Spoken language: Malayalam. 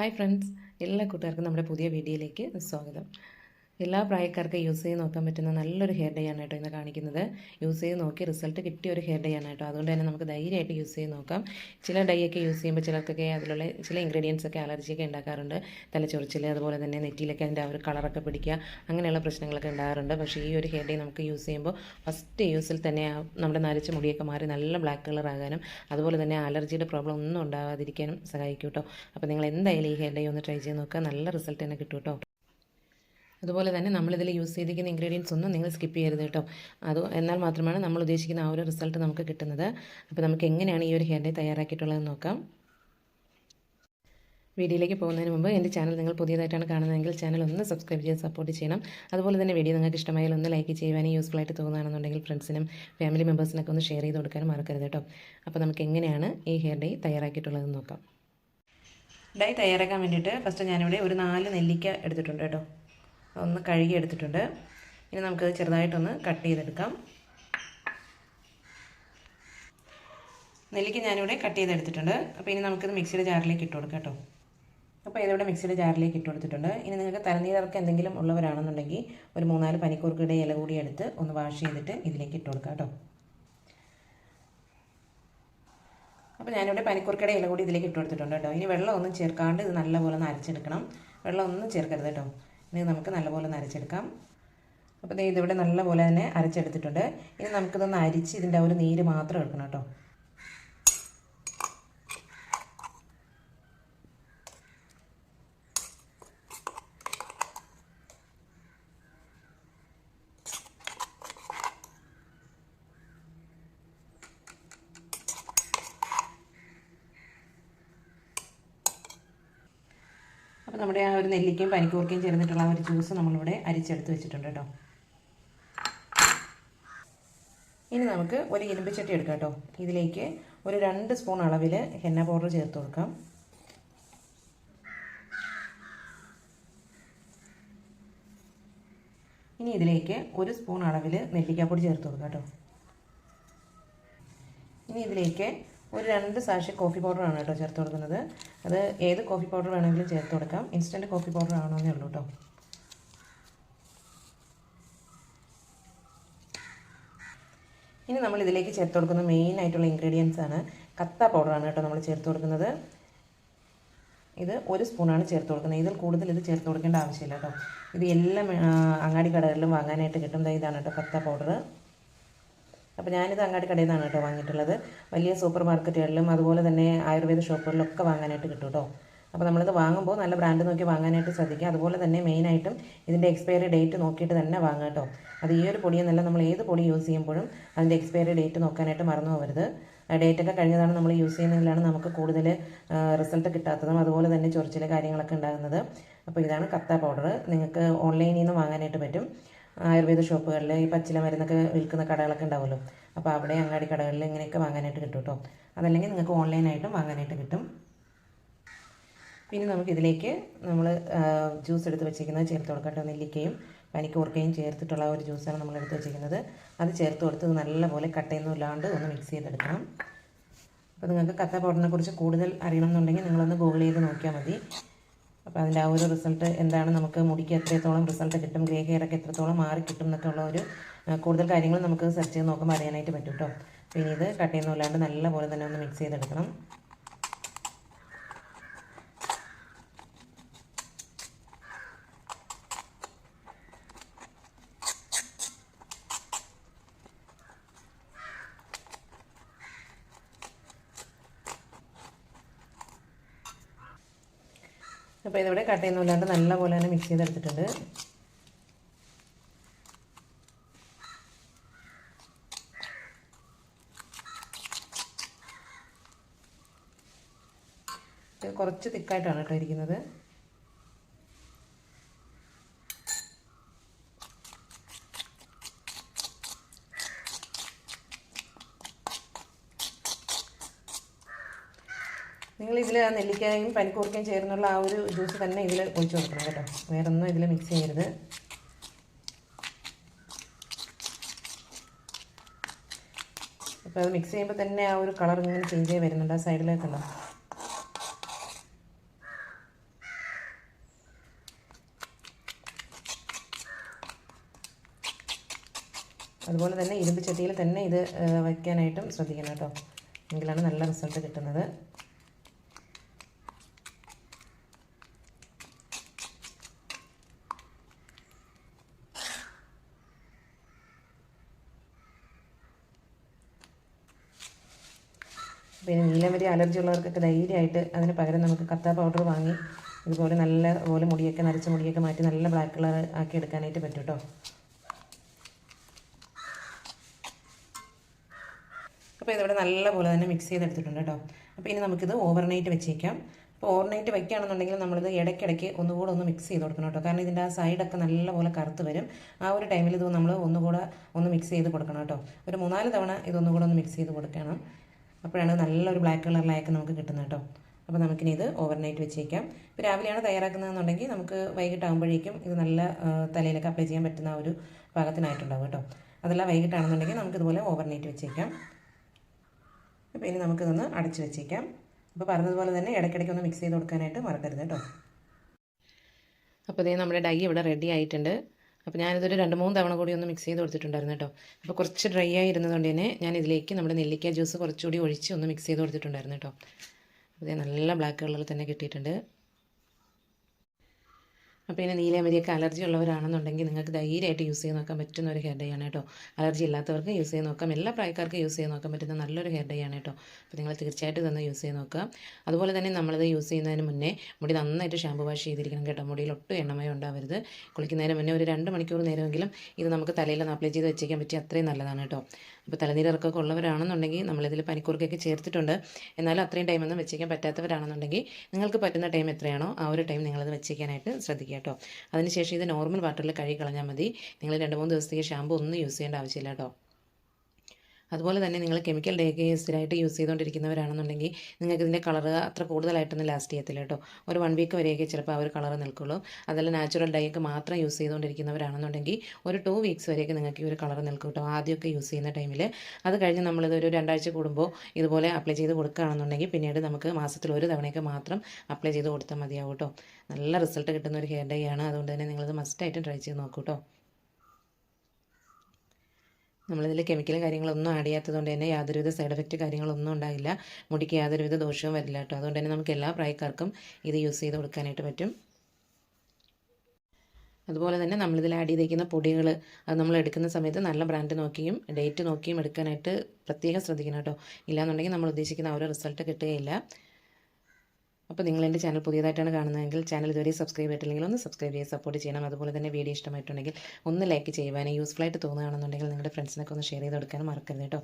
ഹായ് ഫ്രണ്ട്സ് എല്ലാ കൂട്ടുകാർക്കും നമ്മുടെ പുതിയ വീഡിയോയിലേക്ക് സ്വാഗതം. എല്ലാ പ്രായക്കാർക്കും യൂസ് ചെയ്ത് നോക്കാൻ പറ്റുന്ന നല്ലൊരു ഹെയർ ഡേ ആണ് കേട്ടോ ഇന്ന് കാണിക്കുന്നത്. യൂസ് ചെയ്ത് നോക്കി റിസൾട്ട് കിട്ടിയ ഒരു ഹെയർ ഡേ ആണ് കേട്ടോ. അതുകൊണ്ട് തന്നെ നമുക്ക് ധൈര്യമായിട്ട് യൂസ് ചെയ്ത് നോക്കാം. ചില ഡൈ ഒക്കെ യൂസ് ചെയ്യുമ്പോൾ ചിലർക്കൊക്കെ അതിലുള്ള ചില ഇൻഗ്രീഡിയൻസ് ഒക്കെ അലർജിയൊക്കെ ഉണ്ടാക്കാറുണ്ട്. തലച്ചൊറിച്ചിൽ അതുപോലെ തന്നെ നെറ്റിയിലൊക്കെ അതിന്റെ ആ ഒരു കളറൊക്കെ പിടിക്കുക അങ്ങനെയുള്ള പ്രശ്നങ്ങളൊക്കെ ഉണ്ടാകാറുണ്ട്. പക്ഷേ ഈ ഒരു ഹെയർ ഡേ നമുക്ക് യൂസ് ചെയ്യുമ്പോൾ ഫസ്റ്റ് യൂസിൽ തന്നെ നമ്മുടെ നരച്ച മുടിയൊക്കെ മാറി നല്ല ബ്ലാക്ക് കളർ ആകാനും അതുപോലെ തന്നെ അലർജിയുടെ പ്രോബ്ലം ഒന്നും ഉണ്ടാകാതിരിക്കാനും സഹായിക്കും കേട്ടോ. അപ്പോൾ നിങ്ങൾ എന്തായാലും ഈ ഹെയർ ഡേ ഒന്ന് ട്രൈ ചെയ്ത് നോക്കുക. നല്ല റിസൾട്ട് തന്നെ കിട്ടും കേട്ടോ. അതുപോലെ തന്നെ നമ്മളിതിൽ യൂസ് ചെയ്തിരിക്കുന്ന ഇൻഗ്രീഡിയൻസ് ഒന്നും നിങ്ങൾ സ്കിപ്പ് ചെയ്യരുത് കേട്ടോ. അത് എന്നാൽ മാത്രമാണ് നമ്മൾ ഉദ്ദേശിക്കുന്ന ആ ഒരു റിസൾട്ട് നമുക്ക് കിട്ടുന്നത്. അപ്പോൾ നമുക്ക് എങ്ങനെയാണ് ഈ ഒരു ഹെയർ ഡേ തയ്യാറാക്കിയിട്ടുള്ളതെന്ന് നോക്കാം. വീഡിയോയിലേക്ക് പോകുന്നതിന് മുമ്പ് എന്റെ ചാനൽ നിങ്ങൾ പുതിയതായിട്ടാണ് കാണുന്നതെങ്കിൽ ചാനൽ ഒന്ന് സബ്സ്ക്രൈബ് ചെയ്ത് സപ്പോർട്ട് ചെയ്യണം. അതുപോലെ തന്നെ വീഡിയോ നിങ്ങൾക്ക് ഇഷ്ടമായാൽ ഒന്ന് ലൈക്ക് ചെയ്യുവാനും യൂസ്ഫുൾ ആയിട്ട് തോന്നുകയാണെന്നുണ്ടെങ്കിൽ ഫ്രണ്ട്സിനും ഫാമിലി മെമ്പേഴ്സിനൊക്കെ ഒന്ന് ഷെയർ ചെയ്ത് കൊടുക്കാനും മറക്കരുത് കേട്ടോ. അപ്പോൾ നമുക്ക് എങ്ങനെയാണ് ഈ ഹെയർ ഡേ തയ്യാറാക്കിയിട്ടുള്ളതെന്ന് നോക്കാം. ഡൈ തയ്യാറാക്കാൻ വേണ്ടിയിട്ട് ഫസ്റ്റ് ഞാനിവിടെ ഒരു നാല് നെല്ലിക്ക എടുത്തിട്ടുണ്ട് കേട്ടോ. ഒന്ന് കഴുകി എടുത്തിട്ടുണ്ട്. ഇനി നമുക്കത് ചെറുതായിട്ടൊന്ന് കട്ട് ചെയ്തെടുക്കാം. നെല്ലിക്ക ഞാനിവിടെ കട്ട് ചെയ്തെടുത്തിട്ടുണ്ട്. അപ്പോൾ ഇനി നമുക്കിത് മിക്സിയുടെ ജാറിലേക്ക് ഇട്ട് കൊടുക്കാം കേട്ടോ. അപ്പോൾ ഇതിവിടെ മിക്സിയുടെ ജാറിലേക്ക് ഇട്ട് കൊടുത്തിട്ടുണ്ട്. ഇനി നിങ്ങൾക്ക് തലനീരർക്ക് എന്തെങ്കിലും ഉള്ളവരാണെന്നുണ്ടെങ്കിൽ ഒരു മൂന്നാൽ പനിക്കൂർക്കയുടെ ഇല കൂടി എടുത്ത് ഒന്ന് വാഷ് ചെയ്തിട്ട് ഇതിലേക്ക് ഇട്ട് കൊടുക്കാം കേട്ടോ. അപ്പോൾ ഞാനിവിടെ പനിക്കൂർക്കയുടെ ഇല കൂടി ഇതിലേക്ക് ഇട്ട് കൊടുത്തിട്ടുണ്ട് കേട്ടോ. ഇനി വെള്ളം ഒന്നും ചേർക്കാണ്ട് ഇത് നല്ലപോലെ ഒന്ന് അരച്ചെടുക്കണം. വെള്ളം ഒന്നും ചേർക്കരുത് കേട്ടോ. ഇനി നമുക്ക് നല്ലപോലെ അരച്ചെടുക്കാം. അപ്പോൾ ഇതിവിടെ നല്ലപോലെ തന്നെ അരച്ചെടുത്തിട്ടുണ്ട്. ഇനി നമുക്കിതൊന്ന് അരിച്ച് ഇതിന്റെ ഒരു നീര് മാത്രം എടുക്കണം കേട്ടോ. നമ്മുടെ ആ ഒരു നെല്ലിക്കയും പനിക്കൂർക്കയും ചേർന്നിട്ടുള്ള ഒരു ജ്യൂസ് നമ്മളിവിടെ അരിച്ചെടുത്ത് വെച്ചിട്ടുണ്ട് കേട്ടോ. ഇനി നമുക്ക് ഒരു ഇരുമ്പ് ചട്ടി എടുക്കാം കേട്ടോ. ഇതിലേക്ക് ഒരു രണ്ട് സ്പൂൺ അളവിൽ ഹെന്ന പൗഡർ ചേർത്ത് കൊടുക്കാം. ഇനി ഇതിലേക്ക് ഒരു സ്പൂൺ അളവിൽ നെല്ലിക്കാപ്പൊടി ചേർത്ത് കൊടുക്കാം കേട്ടോ. ഇനി ഇതിലേക്ക് ഒരു രണ്ട് സാഷി കോഫി പൗഡറാണ് കേട്ടോ ചേർത്ത് കൊടുക്കുന്നത്. അത് ഏത് കോഫി പൗഡർ വേണമെങ്കിലും ചേർത്ത് കൊടുക്കാം. ഇൻസ്റ്റന്റ് കോഫി പൗഡർ ആണോന്നേ ഉള്ളൂ കേട്ടോ. ഇനി നമ്മൾ ഇതിലേക്ക് ചേർത്ത് കൊടുക്കുന്ന മെയിൻ ആയിട്ടുള്ള ഇൻഗ്രീഡിയൻസ് ആണ് കത്ത പൗഡറാണ് കേട്ടോ നമ്മൾ ചേർത്ത് കൊടുക്കുന്നത്. ഇത് ഒരു സ്പൂണാണ് ചേർത്ത് കൊടുക്കുന്നത്. ഇതിൽ കൂടുതൽ ഇത് ചേർത്ത് കൊടുക്കേണ്ട ആവശ്യമില്ല കേട്ടോ. ഇത് എല്ലാം അങ്ങാടി കടകളിലും വാങ്ങാനായിട്ട് കിട്ടും ഇതാണ് കേട്ടോ കത്ത പൗഡർ അപ്പോൾ ഞാനിത് അങ്ങാടി കടയിൽ നിന്നാണ് കേട്ടോ വാങ്ങിയിട്ടുള്ളത്. വലിയ സൂപ്പർ മാർക്കറ്റുകളിലും അതുപോലെ തന്നെ ആയുർവേദ ഷോപ്പുകളിലൊക്കെ വാങ്ങാനായിട്ട് കിട്ടും കേട്ടോ. അപ്പോൾ നമ്മളിത് വാങ്ങുമ്പോൾ നല്ല ബ്രാൻഡ് നോക്കി വാങ്ങാനായിട്ട് ശ്രദ്ധിക്കുക. അതുപോലെ തന്നെ മെയിനായിട്ടും ഇതിന്റെ എക്സ്പയറി ഡേറ്റ് നോക്കിയിട്ട് തന്നെ വാങ്ങുക കേട്ടോ. അത് ഈ ഒരു പൊടിയെന്നല്ല നമ്മൾ ഏത് പൊടി യൂസ് ചെയ്യുമ്പോഴും അതിന്റെ എക്സ്പയറി ഡേറ്റ് നോക്കാനായിട്ട് മറന്നു പോകരുത്. ഡേറ്റൊക്കെ കഴിഞ്ഞതാണ് നമ്മൾ യൂസ് ചെയ്യുന്നതിലാണ് നമുക്ക് കൂടുതൽ റിസൾട്ട് കിട്ടാത്തതും അതുപോലെ തന്നെ ചൊറിച്ചിൽ കാര്യങ്ങളൊക്കെ ഉണ്ടാകുന്നത്. അപ്പോൾ ഇതാണ് കത്ത പൗഡർ. നിങ്ങൾക്ക് ഓൺലൈനിൽ നിന്ന് വാങ്ങാനായിട്ട് പറ്റും. ആയുർവേദ ഷോപ്പുകളിൽ ഈ പച്ചില മരുന്നൊക്കെ വിൽക്കുന്ന കടകളൊക്കെ ഉണ്ടാവുമല്ലോ. അപ്പോൾ അവിടെ അങ്ങാടി കടകളിൽ ഇങ്ങനെയൊക്കെ വാങ്ങാനായിട്ട് കിട്ടും കേട്ടോ അതല്ലെങ്കിൽ നിങ്ങൾക്ക് ഓൺലൈനായിട്ടും വാങ്ങാനായിട്ട് കിട്ടും. പിന്നെ നമുക്കിതിലേക്ക് നമ്മൾ ജ്യൂസ് എടുത്ത് വെച്ചിരിക്കുന്നത് ചേർത്ത് കൊടുക്കട്ടോ നെല്ലിക്കയും പനിക്കൂർക്കയും ചേർത്തിട്ടുള്ള ഒരു ജ്യൂസാണ് നമ്മൾ എടുത്ത് വെച്ചിരിക്കുന്നത്. അത് ചേർത്ത് കൊടുത്ത് നല്ലപോലെ കട്ടയൊന്നും ഇല്ലാണ്ട് ഒന്ന് മിക്സ് ചെയ്തെടുക്കണം. അപ്പോൾ നിങ്ങൾക്ക് കത്ത പൗഡറിനെ കുറിച്ച് കൂടുതൽ അറിയണം എന്നുണ്ടെങ്കിൽ നിങ്ങളൊന്ന് ഗൂഗിൾ ചെയ്ത് നോക്കിയാൽ മതി. അപ്പോൾ അതിന്റെ ആ ഒരു റിസൾട്ട് എന്താണ് നമുക്ക് മുടിക്ക് എത്രത്തോളം റിസൾട്ട് കിട്ടും ഗ്രേ ഹെയർ ഒക്കെ എത്രത്തോളം മാറി കിട്ടും എന്നൊക്കെ ഒരു കൂടുതൽ കാര്യങ്ങൾ നമുക്ക് സെർച്ച് ചെയ്ത് നോക്കുമ്പോൾ അറിയാനായിട്ട് പറ്റും കേട്ടോ പിന്നെ ഇത് കട്ടയൊന്നും ഇല്ലാണ്ട് നല്ലപോലെ തന്നെ ഒന്ന് മിക്സ് ചെയ്തെടുക്കണം. അപ്പോൾ ഇതിവിടെ കട്ടയൊന്നും ഇല്ലാണ്ട് നല്ലപോലെ തന്നെ മിക്സ് ചെയ്തെടുത്തിട്ടുണ്ട്. കുറച്ച് തിക്കായിട്ടാണ് കേട്ടോ ഇരിക്കുന്നത്. നിങ്ങൾ ഇതിൽ ആ നെല്ലിക്കായും പനിക്കൂർക്കയും ചേർന്നുള്ള ആ ഒരു ജ്യൂസ് തന്നെ ഇതിൽ ഒഴിച്ചു കൊടുക്കണം കേട്ടോ. വേറൊന്നും ഇതിൽ മിക്സ് ചെയ്യരുത്. അപ്പോൾ അത് മിക്സ് ചെയ്യുമ്പോൾ തന്നെ ആ ഒരു കളർ ഇങ്ങനെ ചേഞ്ച് ചെയ്ത് വരുന്നുണ്ട് ആ സൈഡിലേക്കുള്ള അതുപോലെ തന്നെ ഇരുമ്പ് ചട്ടിയിൽ തന്നെ ഇത് വയ്ക്കാനായിട്ടും ശ്രദ്ധിക്കണം കേട്ടോ. എങ്കിലാണ് നല്ല റിസൾട്ട് കിട്ടുന്നത്. പിന്നെ നീലം വരെ അലർജി ഉള്ളവർക്കൊക്കെ ധൈര്യമായിട്ട് അതിന് പകരം നമുക്ക് കത്ത പൗഡർ വാങ്ങി ഇതുപോലെ നല്ല പോലെ മുടിയൊക്കെ നരച്ച മുടിയൊക്കെ മാറ്റി നല്ല ബ്ലാക്ക് കളർ ആക്കി എടുക്കാനായിട്ട് പറ്റും കേട്ടോ അപ്പോൾ ഇതിവിടെ നല്ല പോലെ തന്നെ മിക്സ് ചെയ്തെടുത്തിട്ടുണ്ട് കേട്ടോ അപ്പോൾ ഇനി നമുക്കിത് ഓവർനൈറ്റ് വെച്ചേക്കാം. അപ്പോൾ ഓവർനൈറ്റ് വയ്ക്കുകയാണെന്നുണ്ടെങ്കിൽ നമ്മളിത് ഇടയ്ക്കിടയ്ക്ക് ഒന്നുകൂടെ ഒന്ന് മിക്സ് ചെയ്ത് കൊടുക്കണം കേട്ടോ കാരണം ഇതിന്റെ ആ സൈഡൊക്കെ നല്ലപോലെ കറുത്ത് വരും. ആ ഒരു ടൈമിൽ ഇത് നമ്മൾ ഒന്നുകൂടെ ഒന്ന് മിക്സ് ചെയ്ത് കൊടുക്കണം കേട്ടോ ഒരു മൂന്നാൽ തവണ ഇതൊന്നുകൂടെ ഒന്ന് മിക്സ് ചെയ്ത് കൊടുക്കണം. അപ്പോഴാണ് നല്ലൊരു ബ്ലാക്ക് കളറിലായൊക്കെ നമുക്ക് കിട്ടുന്നത് കേട്ടോ. അപ്പോൾ നമുക്കിനി ഇത് ഓവർനൈറ്റ് വെച്ചേക്കാം. ഇപ്പോൾ രാവിലെയാണ് തയ്യാറാക്കുന്നതെന്നുണ്ടെങ്കിൽ നമുക്ക് വൈകിട്ടാകുമ്പോഴേക്കും ഇത് നല്ല തലയിലൊക്കെ അപ്ലൈ ചെയ്യാൻ പറ്റുന്ന ഒരു പാകത്തിനായിട്ടുണ്ടാവും കേട്ടോ. അതല്ല വൈകിട്ടാണെന്നുണ്ടെങ്കിൽ നമുക്കിതുപോലെ ഓവർനൈറ്റ് വെച്ചേക്കാം. അപ്പോൾ ഇനി നമുക്കിതൊന്ന് അടച്ച് വെച്ചേക്കാം. അപ്പോൾ പറഞ്ഞതുപോലെ തന്നെ ഇടയ്ക്കിടയ്ക്ക് ഒന്ന് മിക്സ് ചെയ്ത് കൊടുക്കാനായിട്ട് മറക്കരുത് കേട്ടോ. അപ്പോൾ ഇതേ നമ്മുടെ ഡൈ ഇവിടെ റെഡി ആയിട്ടുണ്ട്. അപ്പോൾ ഞാനിതൊരു രണ്ട് മൂന്ന് തവണ കൂടി ഒന്ന് മിക്സ് ചെയ്ത് കൊടുത്തിട്ടുണ്ടായിരുന്നു കേട്ടോ. അപ്പോൾ കുറച്ച് ഡ്രൈ ആയി ഇരുന്നതുകൊണ്ട് തന്നെ ഞാൻ ഇതിലേക്ക് നമ്മുടെ നെല്ലിക്ക ജ്യൂസ് കുറച്ചുകൂടി ഒഴിച്ച് ഒന്ന് മിക്സ് ചെയ്ത് കൊടുത്തിട്ടുണ്ടായിരുന്നു കേട്ടോ. അപ്പോൾ നല്ല ബ്ലാക്ക് കളറിൽ തന്നെ കിട്ടിയിട്ടുണ്ട്. അപ്പോൾ ഇനി നീലമരിയൊക്കെ അലർജി ഉള്ളവരാണെന്നുണ്ടെങ്കിൽ നിങ്ങൾക്ക് ധൈര്യമായിട്ട് യൂസ് ചെയ്ത് നോക്കാൻ പറ്റുന്ന ഒരു ഹെയർ ഡേ ആണ് കേട്ടോ. അലർജി ഇല്ലാത്തവർക്ക് യൂസ് ചെയ്ത് നോക്കാം. എല്ലാ പ്രായക്കാർക്കും യൂസ് ചെയ്ത് നോക്കാൻ പറ്റുന്ന നല്ലൊരു ഹെയർ ഡേ ആണ് കേട്ടോ. അപ്പോൾ നിങ്ങൾ തീർച്ചയായിട്ടും ഇതൊന്ന് യൂസ് ചെയ്ത് നോക്കുക. അതുപോലെ തന്നെ നമ്മളിത് യൂസ് ചെയ്യുന്നതിന് മുന്നേ മുടി നന്നായിട്ട് ഷാമ്പു വാഷ് ചെയ്തിരിക്കണം കേട്ടോ. മുടിയിൽ ഒട്ടും എണ്ണമയം ഉണ്ടാവരുത്. കുളിക്കുന്നതിന് മുന്നേ ഒരു രണ്ട് മണിക്കൂർ നേരമെങ്കിലും ഇത് നമുക്ക് തലയിലൊന്ന് അപ്ലൈ ചെയ്ത് വെച്ചേക്കാൻ പറ്റി അത്രയും നല്ലതാണ് കേട്ടോ. അപ്പോൾ തലനീരിറക്കൊക്കെ ഉള്ളവരാണെന്നുണ്ടെങ്കിൽ നമ്മളിതിൽ പനിക്കൂർക്കൊക്കെ ചേർത്തിട്ടുണ്ട്. എന്നാലും അത്രയും ടൈമൊന്നും വെച്ചേക്കാൻ പറ്റാത്തവരാണെന്നുണ്ടെങ്കിൽ നിങ്ങൾക്ക് പറ്റുന്ന ടൈം എത്രയാണോ ആ ഒരു ടൈം നിങ്ങളത് വെച്ചേക്കാനായിട്ട് ശ്രദ്ധിക്കുക കേട്ടോ. അതിനുശേഷം ഇത് നോർമൽ വാട്ടറിൽ കഴുകി കളഞ്ഞാൽ മതി. നിങ്ങൾ രണ്ട് മൂന്ന് ദിവസത്തേക്ക് ഷാമ്പു ഒന്നും യൂസ് ചെയ്യേണ്ട ആവശ്യമില്ല കേട്ടോ. അതുപോലെ തന്നെ നിങ്ങൾ കെമിക്കൽ ഡേക്ക് സ്ഥിരമായിട്ട് യൂസ് ചെയ്തുകൊണ്ടിരിക്കുന്നവരാണെന്നുണ്ടെങ്കിൽ നിങ്ങൾക്ക് ഇതിന്റെ കളർ അത്ര കൂടുതലായിട്ടൊന്നും ലാസ്റ്റ് ചെയ്യത്തില്ല കേട്ടോ. ഒരു വൺ വീക്ക് വരെയൊക്കെ ചിലപ്പോൾ ആ ഒരു കളർ നിൽക്കുള്ളൂ. അതല്ല നാച്ചുറൽ ഡൈയൊക്കെ മാത്രം യൂസ് ചെയ്തുകൊണ്ടിരിക്കുന്നവരാണെന്നുണ്ടെങ്കിൽ ഒരു ടു വീക്സ് വരെയൊക്കെ നിങ്ങൾക്ക് ഈ ഒരു കളർ നിൽക്കും കേട്ടോ. ആദ്യമൊക്കെ യൂസ് ചെയ്യുന്ന ടൈമിൽ അത് കഴിഞ്ഞ് നമ്മളിത് ഒരു രണ്ടാഴ്ച കൂടുമ്പോൾ ഇതുപോലെ അപ്ലൈ ചെയ്ത് കൊടുക്കുകയാണെന്നുണ്ടെങ്കിൽ പിന്നീട് നമുക്ക് മാസത്തിൽ ഒരു തവണയൊക്കെ മാത്രം അപ്ലൈ ചെയ്ത് കൊടുത്താൽ മതിയാവും കേട്ടോ. നല്ല റിസൾട്ട് കിട്ടുന്ന ഒരു ഹെയർ ഡൈ ആണ്. അതുകൊണ്ട് തന്നെ നിങ്ങളിത് മസ്റ്റായിട്ടും ട്രൈ ചെയ്ത് നോക്കൂ കേട്ടോ. നമ്മളിതിൽ കെമിക്കൽ കാര്യങ്ങളൊന്നും ആഡ് ചെയ്യാത്തതുകൊണ്ട് തന്നെ യാതൊരുവിധ സൈഡ് എഫക്റ്റ് കാര്യങ്ങളൊന്നും ഉണ്ടാകില്ല. മുടിക്ക് യാതൊരുവിധ ദോഷവും വരില്ല കേട്ടോ. അതുകൊണ്ട് തന്നെ നമുക്ക് എല്ലാ പ്രായക്കാർക്കും ഇത് യൂസ് ചെയ്ത് കൊടുക്കാനായിട്ട് പറ്റും. അതുപോലെ തന്നെ നമ്മളിതിൽ ആഡ് ചെയ്തേക്കുന്ന പൊടികൾ അത് നമ്മൾ എടുക്കുന്ന സമയത്ത് നല്ല ബ്രാൻഡ് നോക്കിയും ഡേറ്റ് നോക്കിയും എടുക്കാനായിട്ട് പ്രത്യേകം ശ്രദ്ധിക്കണം കേട്ടോ. ഇല്ലാന്നുണ്ടെങ്കിൽ നമ്മൾ ഉദ്ദേശിക്കുന്ന ആ ഒരു റിസൾട്ട് കിട്ടുകയില്ല. അപ്പോൾ നിങ്ങൾ എന്റെ ചാനൽ പുതിയതായിട്ടാണ് കാണുന്നതെങ്കിൽ ചാനൽ ഇതുവരെ സബ്സ്ക്രൈബ് ചെയ്തിട്ടില്ലെങ്കിൽ ഒന്ന് സബ്സ്ക്രൈബ് ചെയ്ത് സപ്പോർട്ട് ചെയ്യണം. അതുപോലെ തന്നെ വീഡിയോ ഇഷ്ടമായിട്ടുണ്ടെങ്കിൽ ഒന്ന് ലൈക്ക് ചെയ്യുവാനും യൂസ്ഫുൾ ആയിട്ട് തോന്നുകയാണെന്നുണ്ടെങ്കിൽ നിങ്ങളുടെ ഫ്രണ്ട്സിനൊക്കെ ഒന്ന് ഷെയർ ചെയ്ത് കൊടുക്കാനും മറക്കരുത് കേട്ടോ.